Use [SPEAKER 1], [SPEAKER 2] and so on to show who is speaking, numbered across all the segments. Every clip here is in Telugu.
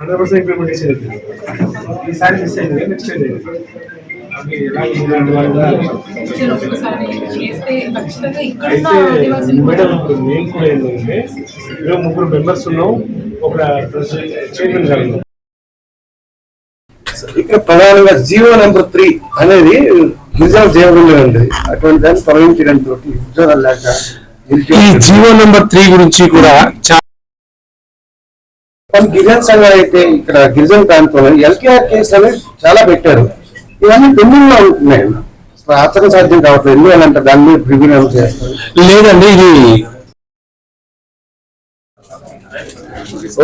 [SPEAKER 1] హండ్రెడ్ పర్సెంట్ ఈసారి మిస్ అయింది నెక్స్ట్
[SPEAKER 2] ఇక్కడ ఉన్న
[SPEAKER 1] అయితే
[SPEAKER 2] ఆదివాసీలు కూడా
[SPEAKER 1] మేడం ఇప్పుడు మేము కూడా ఏంటంటే మేము ముగ్గురు మెంబర్స్ ఉన్నాం ఒక చైర్మన్ గారు ఉన్నాం.
[SPEAKER 3] ఇక్కడ ప్రధానంగా జీవో నెంబర్ త్రీ అనేది రిజర్వ్ చేయకుండా ఉంది అటువంటి దాన్ని తొలగించడంతో ఉద్యోగాలు లేక
[SPEAKER 4] ఈ. జీవో నెంబర్ త్రీ గురించి కూడా
[SPEAKER 3] గిరిజన సంఘాలు అయితే ఇక్కడ గిరిజన ప్రాంతంలో ఎల్కేఆర్ కేసు అనేది చాలా పెట్టారు. ఇవన్నీ పెండింగ్లో ఉంటున్నాయి ఆచరణ సాధ్యం కావట్లేదు. ఎందువల్లంటే దాని మీద ఏమైనా చేస్తారు.
[SPEAKER 4] లేదండి ఇది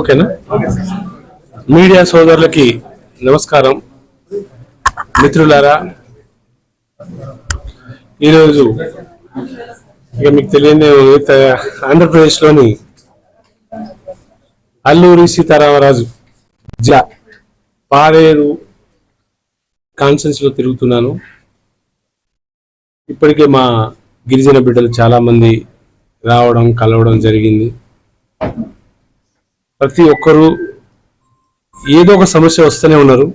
[SPEAKER 4] ఓకేనా? మీడియా సోదరులకి నమస్కారం. మిత్రులారా ఈరోజు ఇక మీకు తెలియని ఆంధ్రప్రదేశ్లోని అల్లూరి సీతారామరాజు జ పాడేరు కాన్సెన్స్లో తిరుగుతున్నాను. ఇప్పటికే మా గిరిజన బిడ్డలు చాలామంది రావడం కలవడం జరిగింది. ప్రతి ఒక్కరూ ఏదో ఒక సమస్య వస్తూనే ఉన్నారు.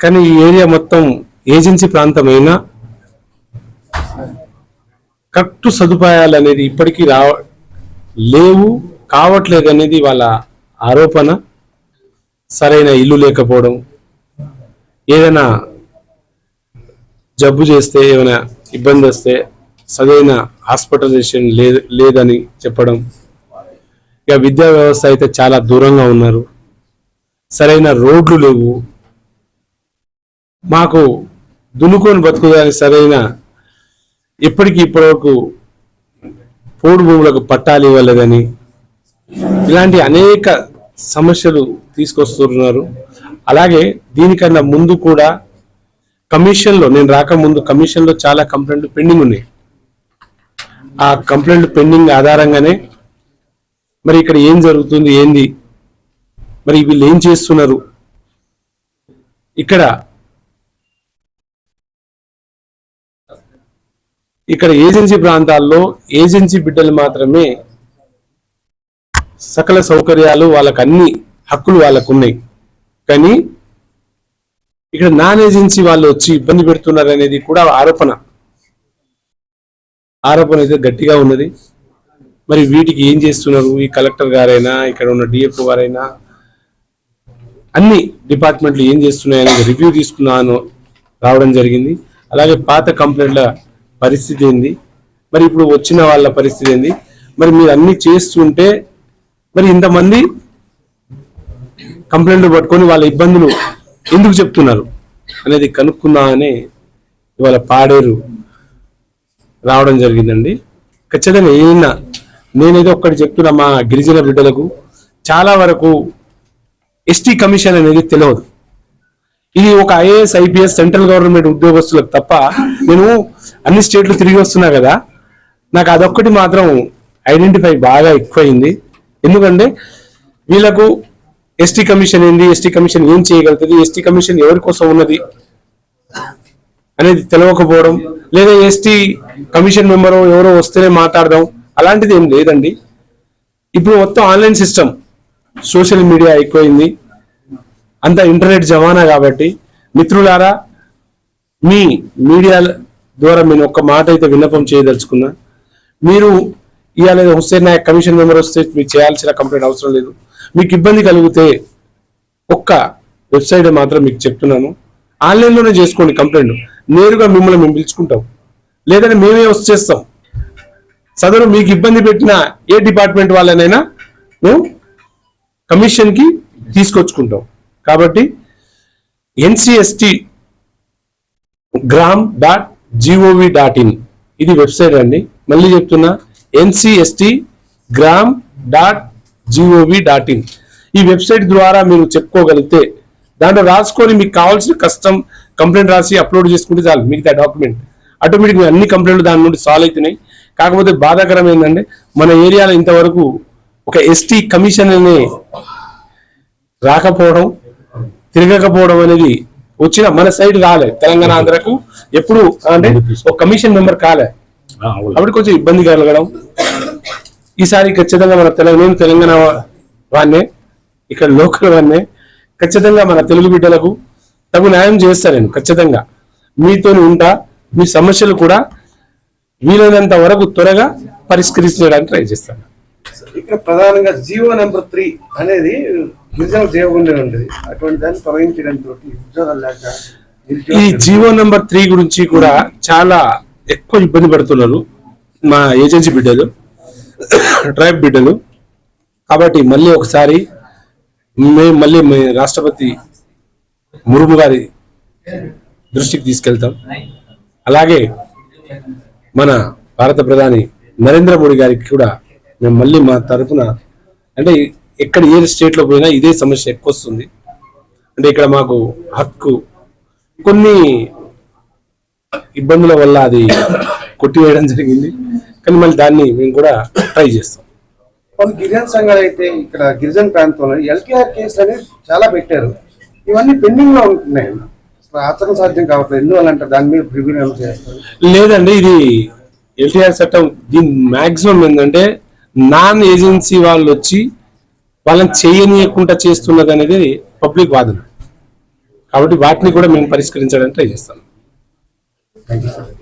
[SPEAKER 4] కానీ ఈ ఏరియా మొత్తం ఏజెన్సీ ప్రాంతమైనా కరెక్ట్ సదుపాయాలు అనేది ఇప్పటికీ రావ లేవు. కావట్లేదు అనేది వాళ్ళ ఆరోపణ. సరైన ఇల్లు లేకపోవడం. ఏదైనా జబ్బు చేస్తే ఏమైనా ఇబ్బంది వస్తే సరైన హాస్పిటలైజేషన్ లేదు లేదని చెప్పడం. ఇక విద్యా వ్యవస్థ అయితే చాలా దూరంగా ఉన్నారు. సరైన రోడ్లు లేవు. మాకు దున్నుకొని బతుకుదాని సరైన ఇప్పటికి ఇప్పటివరకు పోడు భూములకు పట్టాలు ఇవ్వలేదని ఇలాంటి అనేక సమస్యలు తీసుకొస్తున్నారు. అలాగే దీనికన్నా ముందు కూడా కమిషన్లో నేను రాకముందు కమిషన్లో చాలా కంప్లైంట్లు పెండింగ్ ఉన్నాయి. ఆ కంప్లైంట్ పెండింగ్ ఆధారంగానే మరి ఇక్కడ ఏం జరుగుతుంది ఏంది? మరి వీళ్ళు ఏం చేస్తున్నారు? ఇక్కడ ఇక్కడ ఏజెన్సీ ప్రాంతాల్లో ఏజెన్సీ బిడ్డలు మాత్రమే సకల సౌకర్యాలు వాళ్ళకు అన్ని హక్కులు వాళ్ళకు ఉన్నాయి కానీ ఇక్కడ నాన్ ఏజెన్సీ వాళ్ళు వచ్చి ఇబ్బంది పెడుతున్నారు అనేది కూడా ఆరోపణ. ఆరోపణ అయితే గట్టిగా ఉన్నది. మరి వీటికి ఏం చేస్తున్నారు? ఈ కలెక్టర్ గారైనా ఇక్కడ ఉన్న డిఎఫ్ఓ గారైనా? అన్ని డిపార్ట్మెంట్లు ఏం చేస్తున్నాయి అనేది రివ్యూ తీసుకున్నాను రావడం జరిగింది. అలాగే పాత కంప్లైంట్ల పరిస్థితి ఏంది? మరి ఇప్పుడు వచ్చిన వాళ్ళ పరిస్థితి ఏంది? మరి మీరు అన్ని చేస్తుంటే మరి ఇంతమంది కంప్లైంట్లు పట్టుకొని వాళ్ళ ఇబ్బందులు ఎందుకు చెప్తున్నారు అనేది కనుక్కుందామని ఇవాళ పాడేరు రావడం జరిగిందండి. ఖచ్చితంగా ఏదైనా నేనేదో ఒక్కటి చెప్తున్నా మా గిరిజన బిడ్డలకు చాలా వరకు ఎస్టీ కమిషన్ అనేది తెలియదు. ఇది ఒక ఐఏఎస్ ఐపీఎస్ సెంట్రల్ గవర్నమెంట్ ఉద్యోగస్తులకు తప్ప నేను అన్ని స్టేట్లు తిరిగి వస్తున్నా కదా. నాకు అదొక్కటి మాత్రం ఐడెంటిఫై బాగా ఎక్కువైంది. ఎందుకంటే వీళ్ళకు ఎస్టీ కమిషన్ ఏంది? ఎస్టీ కమిషన్ ఏం చేయగలుగుతుంది? ఎస్టీ కమిషన్ ఎవరి కోసం ఉన్నది అనేది తెలియకపోవడం లేదా ఎస్టీ కమిషన్ మెంబర్ ఎవరో వస్తేనే మాట్లాడదాం. అలాంటిది ఏం లేదండి. ఇప్పుడు మొత్తం ఆన్లైన్ సిస్టమ్ సోషల్ మీడియా ఎక్కువైంది. అంత ఇంటర్నెట్ జమానా కాబట్టి. మిత్రులారా మీ మీడియా ద్వారా నేను ఒక్క మాట అయితే విన్నపం చేయదలుచుకున్నా. మీరు ఇవాళ హుస్సేన్ నాయక్ కమిషన్ మెంబర్ వస్తే మీరు చేయాల్సిన కంప్లైంట్ అవసరం లేదు. మీకు ఇబ్బంది కలిగితే ఒక్క వెబ్సైట్ మాత్రం మీకు చెప్తున్నాను. ఆన్లైన్లోనే చేసుకోండి కంప్లైంట్. నేరుగా మిమ్మల్ని మేము పిలుచుకుంటాం. లేదంటే మేమే వచ్చేస్తాం సదరు మీకు ఇబ్బంది పెట్టిన ఏ డిపార్ట్మెంట్ వాళ్ళనైనా మేము కమిషన్కి తీసుకొచ్చుకుంటాం. కాబట్టి NCST gram dot gov dot in. ఇది వెబ్సైట్ అండి. మళ్ళీ చెప్తున్నా NCST gram dot gov dot in ఈ వెబ్సైట్ ద్వారా మీరు చెప్పుకోగలిగితే దాంట్లో రాసుకొని మీకు కావాల్సిన కష్టం కంప్లైంట్ రాసి అప్లోడ్ చేసుకుంటే చాలు మిగతా డాక్యుమెంట్. ఆటోమేటిక్గా అన్ని కంప్లైంట్లు దాని నుండి సాల్వ్ అవుతున్నాయి. కాకపోతే బాధాకరం ఏంటంటే మన ఏరియాలో ఇంతవరకు ఒక ఎస్టీ కమిషన్ అనే రాకపోవడం తిరగకపోవడం అనేది వచ్చిన మన సైడ్ రాలే తెలంగాణ ఆంధ్రకు. ఎప్పుడు అంటే ఒక కమిషన్ మెంబర్ కాలే. అప్పుడు కొంచెం ఇబ్బంది కలగడం. ఈసారి ఖచ్చితంగా మన తెలంగాణ నేను తెలంగాణ వాడినే ఇక్కడ లోకల్ వన్నే ఖచ్చితంగా మన తెలుగు బిడ్డలకు తగు న్యాయం చేస్తా నేను ఖచ్చితంగా. మీతో ఉంటా మీ సమస్యలు కూడా వీలైనంత వరకు త్వరగా పరిష్కరించడానికి ట్రై చేస్తాను
[SPEAKER 3] ఇక్కడ ప్రధానంగా జియో నెంబర్ త్రీ అనేది గిరిజన జీవగుండే ఉండేది. అటువంటి దాన్ని తొలగించడంతో ఉద్యోగాలు లేక
[SPEAKER 4] ఈ జీవో నంబర్ త్రీ గురించి కూడా చాలా ఎక్కువ ఇబ్బంది పడుతున్నారు మా ఏజెన్సీ బిడ్డలు ట్రైబ్ బిడ్డలు. కాబట్టి మళ్ళీ ఒకసారి మేము మళ్ళీ మీ రాష్ట్రపతి ముర్ము గారి దృష్టికి తీసుకెళ్తాం. అలాగే మన భారత ప్రధాని నరేంద్ర మోడీ గారికి కూడా మేము మళ్ళీ మా తరఫున అంటే ఎక్కడ ఏ స్టేట్లో పోయినా ఇదే సమస్య ఎక్కువ వస్తుంది అంటే ఇక్కడ మాకు హక్కు కొన్ని ఇబ్బందుల వల్ల అది కొట్టివేయడం జరిగింది. కానీ మళ్ళీ దాన్ని మేము కూడా ట్రై చేస్తాం.
[SPEAKER 3] గిరిజన సంఘాలు అయితే ఇక్కడ గిరిజన ప్రాంతంలో ఎల్కేఆర్ కేసు అనేది చాలా పెట్టారు. ఇవన్నీ పెండింగ్లో ఉంటున్నాయి ఆచరణ సాధ్యం కావట్లేదు. ఎందువల్ల దాని మీద ప్రివ్యూ చేస్తారు?
[SPEAKER 4] లేదండి ఇది ఎల్టీఆర్ చట్టం. దీని మాక్సిమం ఏంటంటే నాన్ ఏజెన్సీ వాళ్ళు వచ్చి వాళ్ళని చేయనీయకుండా చేస్తున్నది అనేది పబ్లిక్ వాదన. కాబట్టి వాటిని కూడా మేము పరిష్కరించడానికి ట్రై చేస్తాం.
[SPEAKER 3] Thank you, sir.